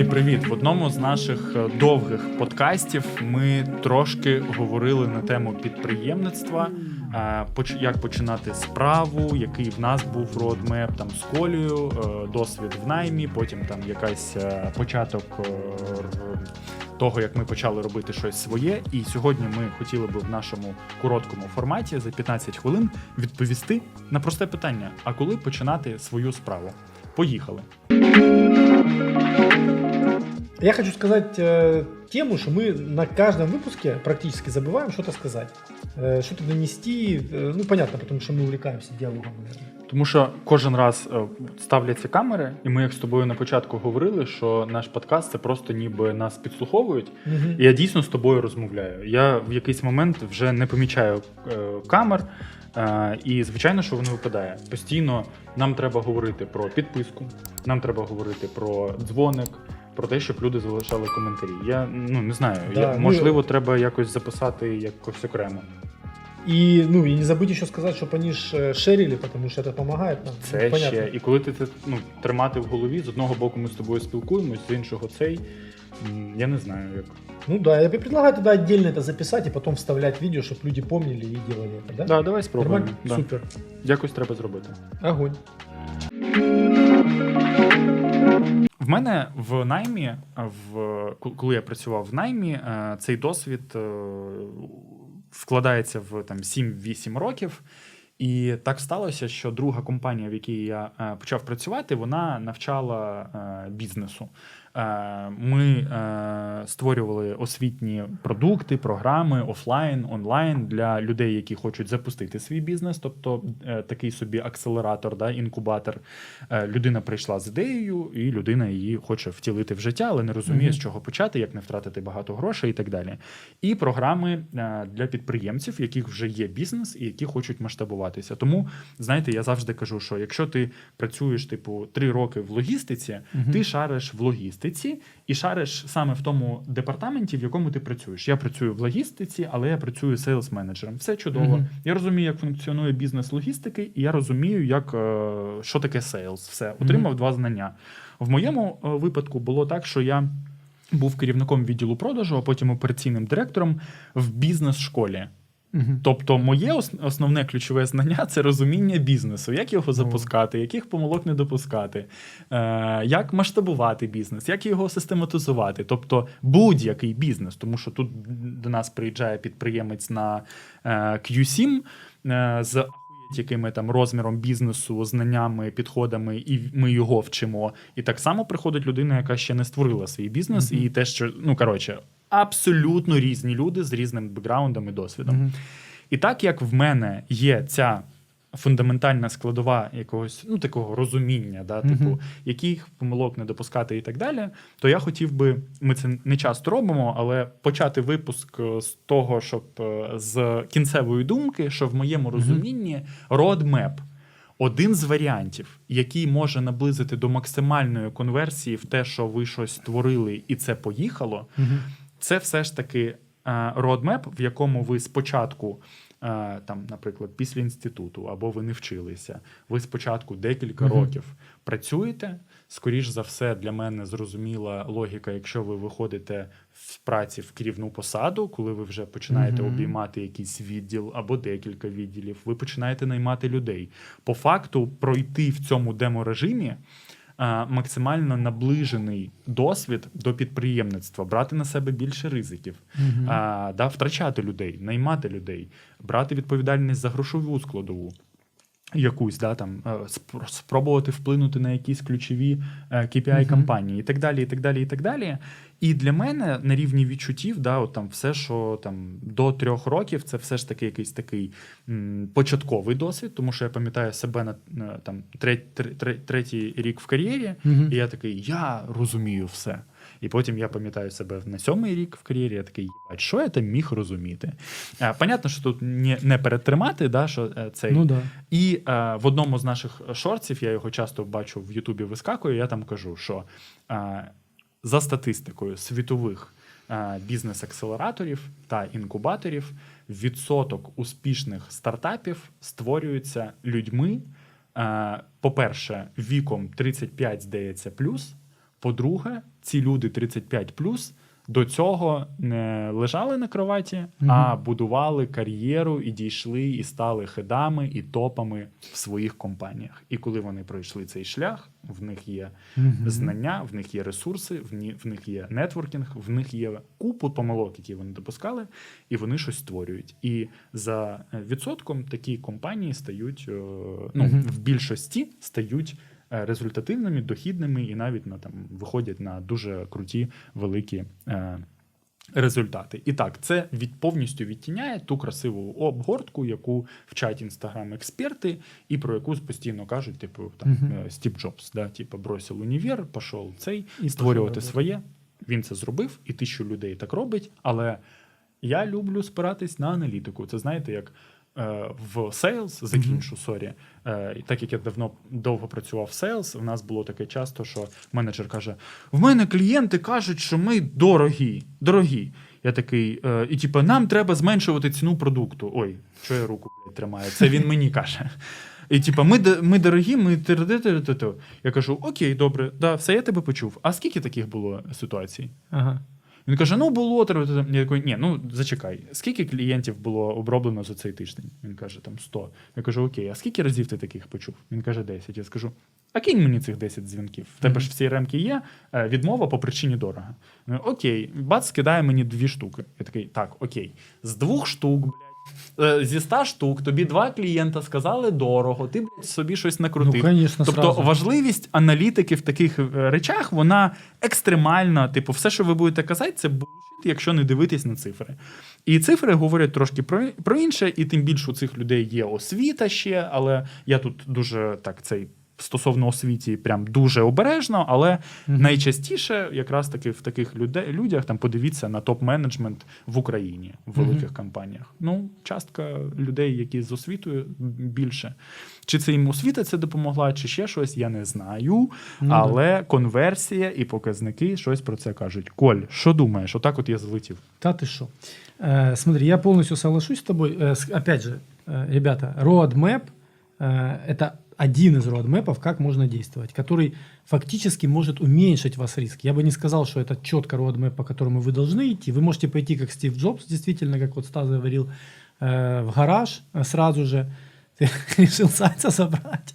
Друзі, привіт! В одному з наших е, довгих подкастів ми трошки говорили на тему підприємництва, е, як починати справу, який в нас був родмеп там з колею, е, досвід в наймі, потім там якась початок того, як ми почали робити щось своє. І сьогодні ми хотіли би в нашому короткому форматі за 15 хвилин відповісти на просте питання: а коли починати свою справу? Поїхали. Я хочу сказать э, тему, что мы на каждом выпуске практически забываем что-то сказать, э, что-то донести. Э, ну, понятно, потому что мы увлекаемся диалогом, наверное. Тому що кожен раз е, ставляться камери, і ми як з тобою на початку говорили, що наш подкаст це просто ніби нас підслуховують. І я дійсно з тобою розмовляю. Я в якийсь момент вже не помічаю е, камер. Е, і звичайно, що воно випадає. Постійно нам треба говорити про підписку, нам треба говорити про дзвоник, про те, щоб люди залишали коментарі. Я ну не знаю, Да, я, ну- можливо, треба якось записати якось окремо. И, ну, и не забудьте еще сказать, чтобы они ж, э, шерили, потому что это помогает нам. Це Ну, понятно. ще. І коли ти це ну, тримати в голові, з одного боку ми з тобою спілкуємось, з іншого цей. м, Я не знаю як. Ну да, я предлагаю тогда отдельно это записать и потом вставлять видео, чтобы люди помнили и делали это, да? Да, давай спробуємо. Нормально? Да. Супер. Якось треба зробити. Огонь. Мене в наймі, в ко- коли я працював в наймі, е, цей досвід е, вкладається в там 7-8 років. І так сталося, що друга компанія, в якій я е, почав працювати, вона навчала бізнесу. Е, Ми е, створювали освітні продукти, програми офлайн, онлайн для людей, які хочуть запустити свій бізнес, тобто е, такий собі акселератор, да, інкубатор. Людина прийшла з ідеєю, і людина її хоче втілити в життя, але не розуміє, Мгм. з чого почати, як не втратити багато грошей і так далі. І програми для підприємців, в яких вже є бізнес і які хочуть масштабуватися. Тому, знаєте, я завжди кажу, що якщо ти працюєш, типу, три роки в логістиці, ти шариш в логістиці і шариш саме в тому департаменті, в якому ти працюєш. Я працюю в логістиці, але я працюю сейлс менеджером. Все чудово. Мгм. Я розумію, як функціонує бізнес логістики, і я розумію, як е, що таке сейлс. Все отримав два знання. В моєму е, випадку було так, що я. Був керівником відділу продажу, а потім операційним директором в бізнес-школі. Тобто, моє основне ключове знання це розуміння бізнесу, як його запускати, яких помилок не допускати, е, як масштабувати бізнес, як його систематизувати. Тобто будь-який бізнес, тому що тут до нас приїжджає підприємець на е, Q7 е, з якими там розміром бізнесу, знаннями, підходами, і ми його вчимо. І так само приходить людина, яка ще не створила свій бізнес, Мгм. і те, що ну коротше, абсолютно різні люди з різним бекграундом і досвідом. І так як в мене є ця фундаментальна складова якогось ну такого розуміння, да, типу, яких помилок не допускати і так далі, то я хотів би, ми це не часто робимо, але почати випуск е, з того, щоб е, з кінцевої думки, що в моєму розумінні roadmap один з варіантів, який може наблизити до максимальної конверсії в те, що ви щось створили, і це поїхало, це все ж таки родмеп, в якому ви спочатку, там, наприклад, після інституту, або ви не вчилися, ви спочатку декілька Мгм. років працюєте. Скоріш за все, для мене зрозуміла логіка, якщо ви виходите з праці в керівну посаду, коли ви вже починаєте Мгм. обіймати якийсь відділ або декілька відділів, ви починаєте наймати людей. По факту, пройти в цьому деморежимі максимально наближений досвід до підприємництва, брати на себе більше ризиків, а, да, втрачати людей, наймати людей, брати відповідальність за грошову складову. Якусь да там е, спробувати вплинути на якісь ключові KPI-кампанії, Мгм. компанії, і так далі, і так далі, і так далі. І для мене на рівні відчуттів, да, от там все, що там до трьох років, це все ж таки якийсь такий м, початковий досвід, тому що я пам'ятаю себе на на, там треть, тр- тр- третій рік в кар'єрі, і я такий, я розумію все. І потім я пам'ятаю себе на сьомий рік в кар'єрі, я такий, «Єбать, що я там міг розуміти? Понятно, що тут не, не перетримати, да, що е, цей. Ну да. І е, в одному з наших шортсів, я його часто бачу в Ютубі вискакує, я там кажу, що е, за статистикою світових е, бізнес-акселераторів та інкубаторів відсоток успішних стартапів створюється людьми. е, По-перше, віком 35, здається, плюс. По-друге, ці люди 35 до цього не лежали на кроваті, Мгм. а будували кар'єру і дійшли, і стали хедами і топами в своїх компаніях. І коли вони пройшли цей шлях, в них є Мгм. знання, в них є ресурси, в, ні, в них є нетворкінг, в них є купу помилок, які вони допускали, і вони щось створюють. І за е, відсотком такі компанії стають е, ну, Мгм. в більшості стають результативними, дохідними і навіть на там виходять на дуже круті великі. Е, Результати. І так, це від повністю відтіняє ту красиву обгортку, яку вчать інстаграм-експерти, і про яку постійно кажуть, типу, там Мгм. е, Стів Джобс, да, типу, бросив універ, пішов цей, І створювати своє. Він це зробив, і тисячу людей так робить. Але я люблю спиратись на аналітику. Це знаєте, як е, в Sales, закінчу, сорі. Е, так як я давно довго працював в Sales, у нас було таке часто, що менеджер каже: в мене клієнти кажуть, що ми дорогі. Дорогі. Я такий, е, і типу, нам треба зменшувати ціну продукту. Ой, що я руку тримаю? Це він мені каже. І типу, ми, ми дорогі, ми. Я кажу: Окей, добре, да, все, я тебе почув. А скільки таких було ситуацій? Ага. Він каже: ну було треба. Я такий, ні, ну зачекай, скільки клієнтів було оброблено за цей тиждень? Він каже, там 100. Я кажу, окей, а скільки разів ти таких почув? Він каже, 10. Я скажу, а кинь мені цих 10 дзвінків. В тебе Мгм. ж в цій ремки є е, відмова по причині дорого. Ну, окей, бац скидає мені дві штуки. Я такий, так, окей, з двох штук, блядь, зі ста штук тобі два клієнта сказали дорого, ти блядь, собі щось накрутив. Ну, конечно, тобто сразу. важливість аналітики в таких е, речах, вона екстремальна. Типу, все, що ви будете казати, це bullshit, якщо не дивитись на цифри. І цифри говорять трошки про, про інше, і тим більше у цих людей є освіта ще, але я тут дуже так цей Стосовно освіті, прям дуже обережно, але Мгм. найчастіше, якраз таки в таких людей, людях, там подивіться на топ-менеджмент в Україні в великих Мгм. компаніях. Ну, частка людей, які з освітою більше. Чи це їм освіта це допомогла, чи ще щось, я не знаю. Ну, да. але конверсія і показники щось про це кажуть. Коль, що думаєш? Отак от я залетів. Да ты что? Э, смотри, я полностью соглашусь с тобой. Э, с- опять же, э, ребята, roadmap э, это один из роадмэпов, как можно действовать, который фактически может уменьшить вас риск. Я бы не сказал, что это четко роадмэп, по которому вы должны идти. Вы можете пойти, как Стив Джобс, действительно, как вот Стас говорил, э, в гараж э, сразу же. Ты решил зайца забрать.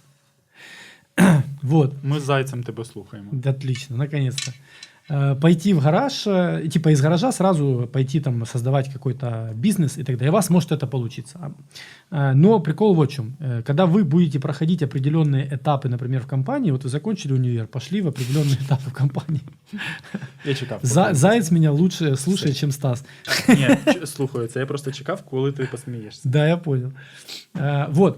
вот. Ми з зайцем тебе слухаємо. Да, отлично, наконец-то. Э, Пойти в гараж, э, типа из гаража сразу пойти там создавать какой-то бизнес и так далее. У вас может это получиться. Э, Но прикол вот в чем. Э, Когда вы будете проходить определенные этапы, например, в компании, вот вы закончили универ, пошли в определенные этапы в компании. Я чекав. За- поки- Заяц меня лучше слушает, чем Стас. Ні, ч- слухаю, це я просто чекав, коли ти посмієшся. Да, я понял. Э, Вот.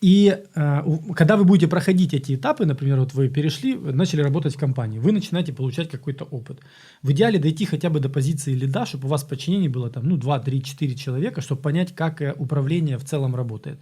И э, когда вы будете проходить эти этапы, например, вот вы перешли, начали работать в компании, вы начинаете получать какой-то опыт. В идеале дойти хотя бы до позиции лида, чтобы у вас в было там, ну, 2, 3, 4 человека, чтобы понять, как э, управление в целом работает.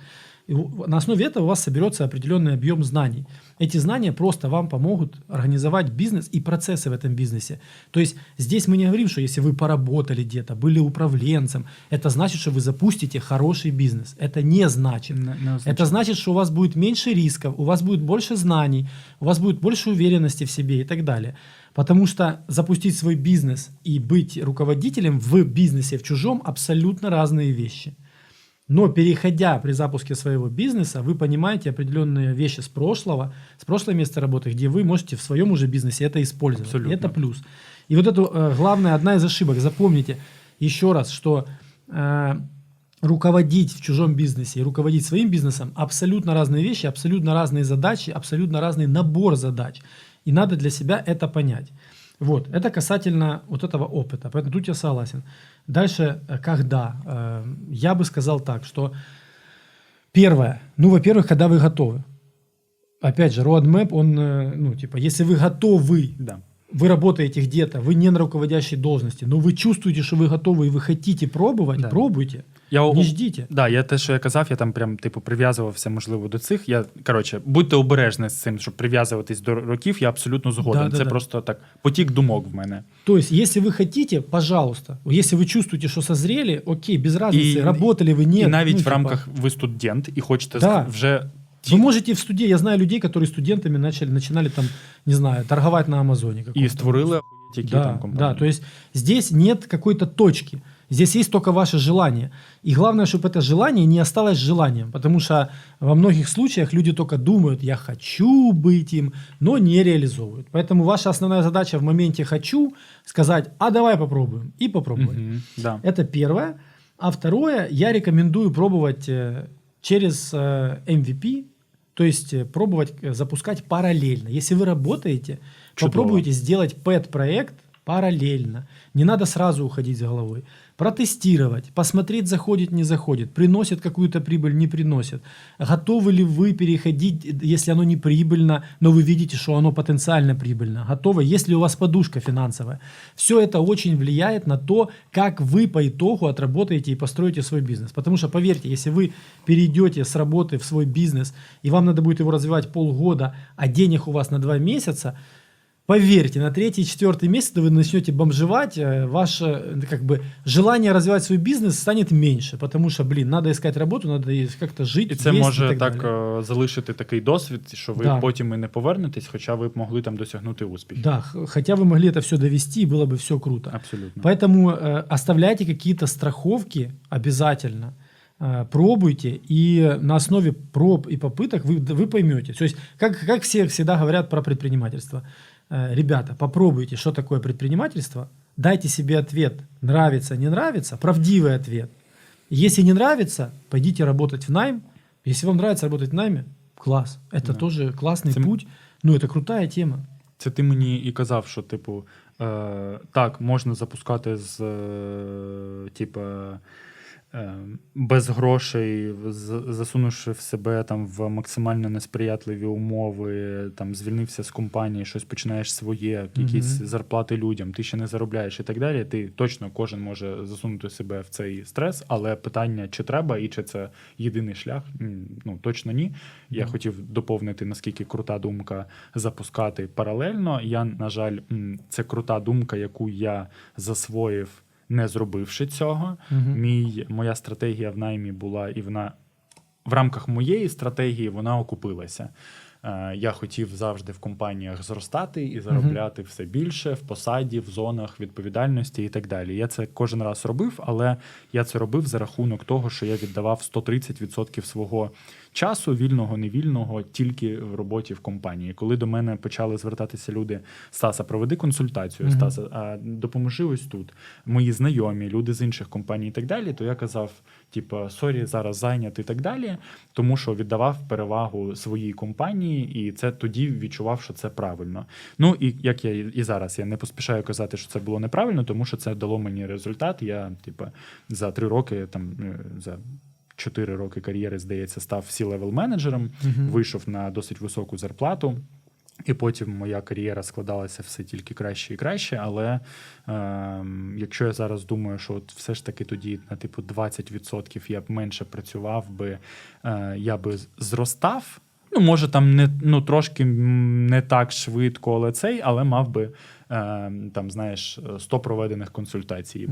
На основе этого у вас соберется определенный объем знаний. Эти знания просто вам помогут организовать бизнес и процессы в этом бизнесе. То есть здесь мы не говорим, что если вы поработали где-то, были управленцем, это значит, что вы запустите хороший бизнес. Это не значит. Не означає. Это значит, что у вас будет меньше рисков, у вас будет больше знаний, у вас будет больше уверенности в себе и так далее. Потому что запустить свой бизнес и быть руководителем в бизнесе в чужом абсолютно разные вещи. Но переходя при запуске своего бизнеса, вы понимаете определенные вещи с прошлого, с прошлого места работы, где вы можете в своем уже бизнесе это использовать. Абсолютно. это плюс. И вот это э, главная, одна из ошибок. Запомните еще раз, что э, руководить в чужом бизнесе и руководить своим бизнесом абсолютно разные вещи, абсолютно разные задачи, абсолютно разный набор задач. И надо для себя это понять. Вот, это касательно вот этого опыта. Поэтому тут я согласен. Дальше, э, когда? Э, Я бы сказал так, что первое, ну, во-первых, когда вы готовы. Опять же, roadmap, он, э, ну, типа, если вы готовы Да. вы работаете где-то, вы не на руководящей должности, но вы чувствуете, что вы готовы и вы хотите пробовать, Да. пробуйте, Я не ждите. Да, я те, що я казав, я там прям типу прив'язувався, можливо, до цих. Я коротше, будьте обережні з цим, щоб прив'язуватись до років, я абсолютно згоден. Да, да, Це да. просто так потік думок в мене. То есть, если вы хотите, пожалуйста. Если вы чувствуете, что созрели, окей, без разницы, И- работали вы, нет. і навіть ну, в типа, рамках ви студент і хочете Да. вже Вы можете в студии, я знаю людей, которые студентами начали, начинали там, не знаю, торговать на Амазоне. І каком-то. створили охуєть які да, там компанії. да, то есть здесь нет какой-то точки. Здесь есть только ваше желание. И главное, чтобы это желание не осталось желанием. Потому что во многих случаях люди только думают, я хочу быть им, но не реализовывают. Поэтому ваша основная задача в моменте «хочу» сказать, а давай попробуем. И попробовать. Мгм, да. Это первое. А второе, я рекомендую пробовать э, через э, MVP, то есть э, пробовать запускать параллельно. Если вы работаете, Чудово. попробуйте сделать пэт-проект параллельно. Не надо сразу уходить с головой. Протестировать, посмотреть, заходит, не заходит, приносит какую-то прибыль, не приносит. Готовы ли вы переходить, если оно не прибыльно, но вы видите, что оно потенциально прибыльно? Готовы? Есть ли у вас подушка финансовая? Все это очень влияет на то, как вы по итогу отработаете и построите свой бизнес. Потому что, поверьте, если вы перейдете с работы в свой бизнес, и вам надо будет его развивать полгода, а денег у вас на два месяца, Поверьте, на третий, четвертый месяц вы начнете бомжевать, э, ваше э, как бы желание развивать свой бизнес станет меньше, потому что, блин, надо искать работу, надо и как-то жить, І це есть може и так, так, далее. е, залишити такий досвід, що ви Да. потім і не повернетесь, хоча ви б могли там досягнути успіху. Да, х- хотя вы могли это все довести, и было бы все круто. Абсолютно. Поэтому э, оставляйте какие-то страховки обязательно. Э, Пробуйте, и на основе проб и попыток вы, вы поймете. То есть, как, как все всегда говорят про предпринимательство. Э, Ребята, попробуйте, что такое предпринимательство, дайте себе ответ, нравится, не нравится, правдивый ответ. Если не нравится, пойдите работать в найм. Если вам нравится работать в найме, класс. Это Да. тоже классный Тем- путь. Ну, это крутая тема. Це ти мені і казав, що, типу, е, так, можна запускати з, е, типа, е, без грошей, засунувши в себе там в максимально несприятливі умови, там звільнився з компанії, щось починаєш своє, якісь Мгм. зарплати людям, ти ще не заробляєш і так далі. Ти точно кожен може засунути себе в цей стрес, але питання, чи треба і чи це єдиний шлях, ну точно ні. Я Да. хотів доповнити, наскільки крута думка запускати паралельно. Я, на жаль, це крута думка, яку я засвоїв, не зробивши цього. Мгм. Мій, моя стратегія в наймі була і вона в рамках моєї стратегії вона окупилася. Е, Я хотів завжди в компаніях зростати і заробляти все більше в посаді, в зонах відповідальності і так далі. Я це кожен раз робив, але я це робив за рахунок того, що я віддавав 130% свого часу, вільного, невільного, тільки в роботі в компанії. Коли до мене почали звертатися люди: Стаса, проведи консультацію, Мгм. Стаса, а допоможи ось тут. Мої знайомі, люди з інших компаній і так далі, то я казав: типу, сорі, зараз зайнятий і так далі, тому що віддавав перевагу своїй компанії, і це тоді відчував, що це правильно. Ну і як я і зараз я не поспішаю казати, що це було неправильно, тому що це дало мені результат. Я, типу, за три роки, там е, за. Чотири роки кар'єри, здається, став сі-левел менеджером, Мгм. вийшов на досить високу зарплату. І потім моя кар'єра складалася все тільки краще і краще. Але е, якщо я зараз думаю, що от все ж таки тоді на типу 20% я б менше працював би, е, я би зростав. Ну, може, там не ну трошки не так швидко, але цей, але мав би е, там, знаєш, 100 проведених консультацій.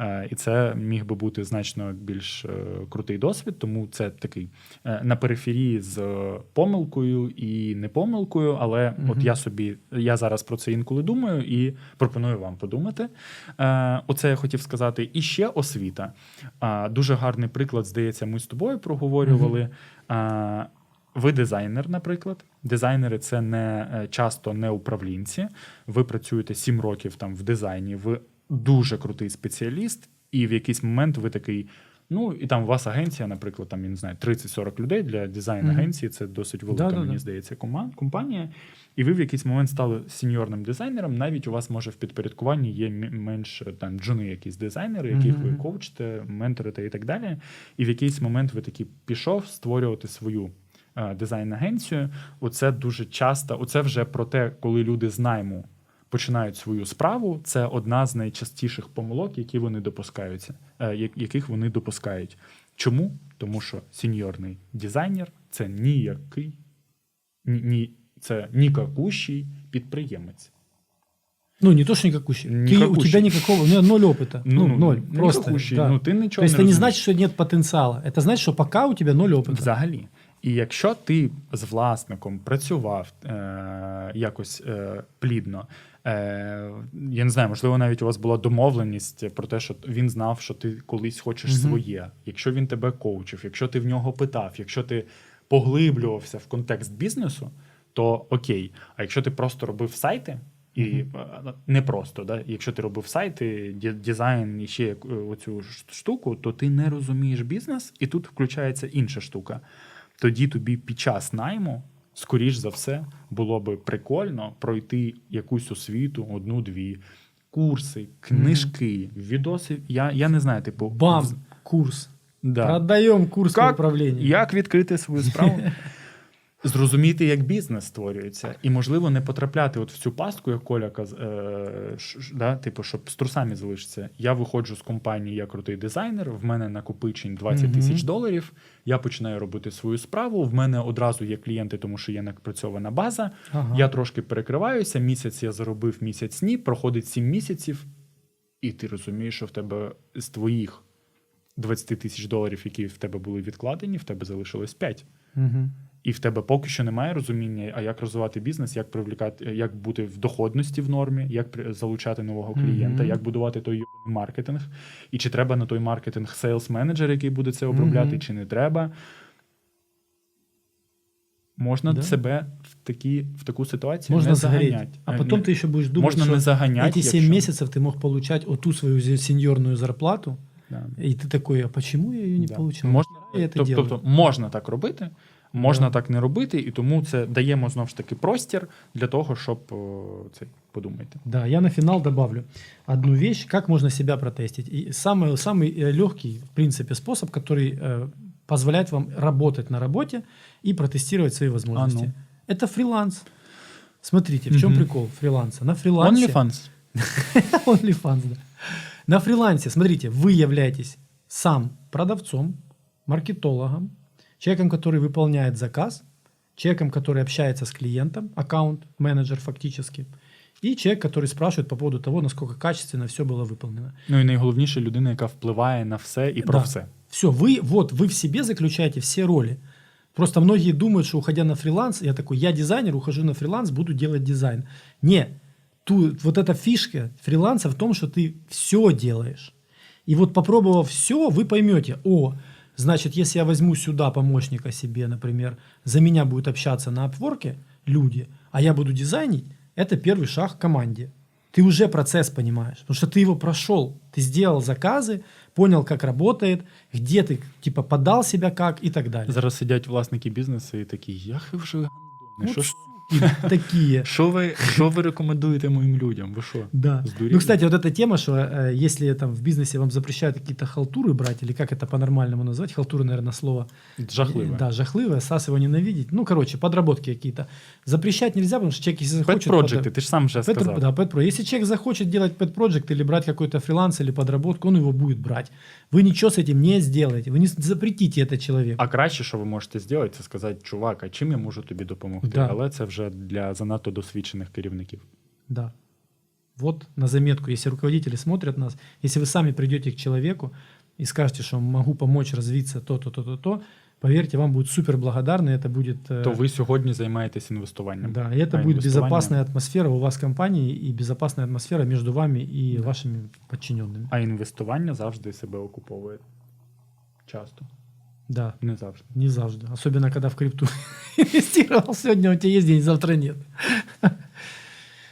Е, І це міг би бути значно більш е, крутий досвід, тому це такий е, на периферії з помилкою і не помилкою. Але Мгм. от я собі я зараз про це інколи думаю і пропоную вам подумати. Е, Оце я хотів сказати. І ще освіта. Е, Дуже гарний приклад, здається, ми з тобою проговорювали. Е, Ви дизайнер, наприклад. Дизайнери це не е, часто не управлінці. Ви працюєте 7 років там в дизайні. Ви дуже крутий спеціаліст, і в якийсь момент ви такий. Ну і там у вас агенція, наприклад, там я не знаю, 30-40 людей для дизайн Мгм. агенції. Це досить велика, Да-да-да. мені здається, компанія. І ви в якийсь момент стали сеньорним дизайнером. Навіть у вас може в підпорядкуванні є менш там джуни, якісь дизайнери, яких ви Мгм. коучите, менторите і так далі. І в якийсь момент ви такі пішов створювати свою е, дизайн-агенцію. Оце дуже часто, оце вже про те, коли люди з найму починають свою справу. Це одна з найчастіших помилок, які вони допускаються, е, я- яких вони допускають. Чому? Тому що сеньорний дизайнер це ніякий, ні, ні, це нікакущий підприємець. Ну, не то, что никакущий. Ты, у Никакущий. тебя никакого, у меня ноль опыта. Ну, ноль. Просто. Никакущий. да. Ну, ти нічого То есть не это не розумієш. значит, что нет потенциала. Это значит, что пока у тебя ноль опыта. Взагалі. І якщо ти з власником працював е, якось е, плідно, е, я не знаю, можливо, навіть у вас була домовленість про те, що він знав, що ти колись хочеш Мгм. своє. Якщо він тебе коучив, якщо ти в нього питав, якщо ти поглиблювався в контекст бізнесу, то окей. А якщо ти просто робив сайти, і е, не просто, да? якщо ти робив сайти, дизайн і ще е, оцю штуку, то ти не розумієш бізнес, і тут включається інша штука. Тоді тобі під час найму, скоріш за все, було би прикольно пройти якусь освіту, одну-дві, курси, книжки, відоси. Я, я не знаю, типу, Бам! Курс. Да. Продаємо курс управління. Як відкрити свою справу? Зрозуміти, як бізнес створюється, і можливо не потрапляти от в цю пастку, як Коля каз, е, ш- да, типу, щоб з трусами залишитися. Я виходжу з компанії, я крутий дизайнер. В мене накопичень 20 Мгм. тисяч доларів. Я починаю робити свою справу. В мене одразу є клієнти, тому що є напрацьована база. Ага. Я трошки перекриваюся. Місяць я заробив, місяць ні. Проходить 7 місяців, і ти розумієш, що в тебе з твоїх 20 тисяч доларів, які в тебе були відкладені, в тебе залишилось 5. Мгм І в тебе поки що немає розуміння, а як розвивати бізнес, як привлікати, як бути в доходності в нормі, як при- залучати нового клієнта, Мгм. як будувати той йобаний маркетинг, і чи треба на той маркетинг сейлс менеджер, який буде це обробляти, Мгм. чи не треба. Можна Да. себе в, такі, в таку ситуацію Можно не загореть. заганять. А Е, потом ні. ты еще будешь думать, Можна что не заганять. эти 7 якщо- месяцев ты мог получать оту свою зе- сеньорную зарплату, Да. и ты такой, а почему я ее не Да. получил? Можна, я это тоб- делаю. тобто можна так робити, можна Да. так не робити, і тому це даємо знову ж таки простір для того, щоб о, це подумайте. Да, я на финал добавлю одну вещь, как можно себя протестить. И самый, самый легкий, в принципе, способ, который э, позволяет вам работать на работе и протестировать свои возможности. А Это фриланс. Смотрите, в чем Мгм. прикол фриланса? На фрилансе... OnlyFans. OnlyFans, да. На фрилансе, смотрите, вы являетесь сам продавцом, маркетологом, человеком, который выполняет заказ, человеком, который общается с клиентом, аккаунт-менеджер фактически, и человек, который спрашивает по поводу того, насколько качественно все было выполнено. Ну і найголовніше людина, яка впливає на все і про Да. все. Все, вы, вот, вы в себе заключаете все роли. Просто многие думают, что уходя на фриланс, я такой, я дизайнер, ухожу на фриланс, буду делать дизайн. Не, ту, вот эта фишка фриланса в том, что ты все делаешь. И вот попробовав все, вы поймете, о, значит, если я возьму сюда помощника себе, например, за меня будет общаться на Upwork люди, а я буду дизайнить, это первый шаг к команде. Ты уже процесс понимаешь, потому что ты его прошел, ты сделал заказы, понял, как работает, где ты типа подал себя как и так далее. Зараз сидять власники бізнесу і такі, яхи вже гандони, Вот що ж суки такие. Що ви, що ви рекомендуєте моїм людям? Ви що? Да. Сдурели? Ну, кстати, вот эта тема, что э, если там в бизнесе вам запрещают какие-то халтуры брать, или как это по-нормальному назвать, халтуры, наверное, слово Жахливо. Да, жахливое, САС его ненавидеть. Ну, короче, подработки какие-то. Запрещать нельзя, потому что человек, если Pet захочет... Project, подра- ти ж сам вже Pet- сказав. да, Pet Pro. Если человек захочет делать Pet Project или брать какой-то фриланс или подработку, он его будет брать. Вы ничего с этим не сделаете. Вы не запретите это человеку. А краще, що ви можете зробити, це сказати, чувак, а чим я можу тобі допомогти? Да. Але це вже для занадто досвідчених керівників. Да. Вот на заметку, если руководители смотрят нас, если вы сами придете к человеку и скажете, что могу помочь развиться то-то, то-то, то, поверьте, вам будут супер благодарны, это будет... э, То ви сьогодні займаєтесь інвестуванням. Да, и это А будет инвестование- безопасная атмосфера у вас в компании и безопасная атмосфера между вами и вашими подчиненными. А інвестування завжди себе окуповує. Часто. Да, Не завжди. не завжди. Особенно, когда в крипту инвестировал. Сегодня у тебя есть день, завтра нет.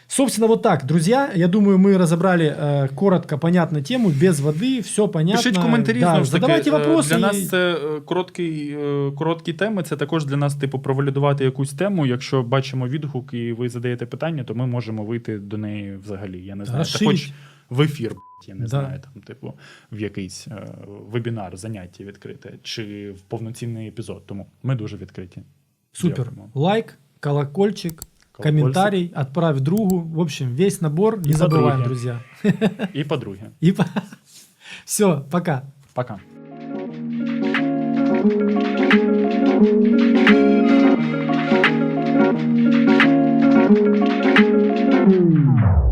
Собственно, вот так, друзья. Я думаю, мы разобрали э, коротко, понятно тему, без воды, все понятно. Пишіть коментарі, Да, знову ж таки. задавайте Е, вопросы. Для и- нас це е, короткий, е, короткі теми. Це також для нас, типу, провалідувати якусь тему. Якщо бачимо відгук і ви задаєте питання, то ми можемо вийти до неї взагалі. Я не знаю. Та Розширить. хоч в ефір, я не Да. знаю, там, типу, в якийсь е, вебінар, заняття відкрите, чи в повноцінний епізод. Тому ми дуже відкриті. Супер. Дякуємо. Лайк, колокольчик, Колокольчик. комментарий, отправь другу. В общем, весь набор. Не И забываем, подруге. друзья. І по-друге, по... все, пока. пока.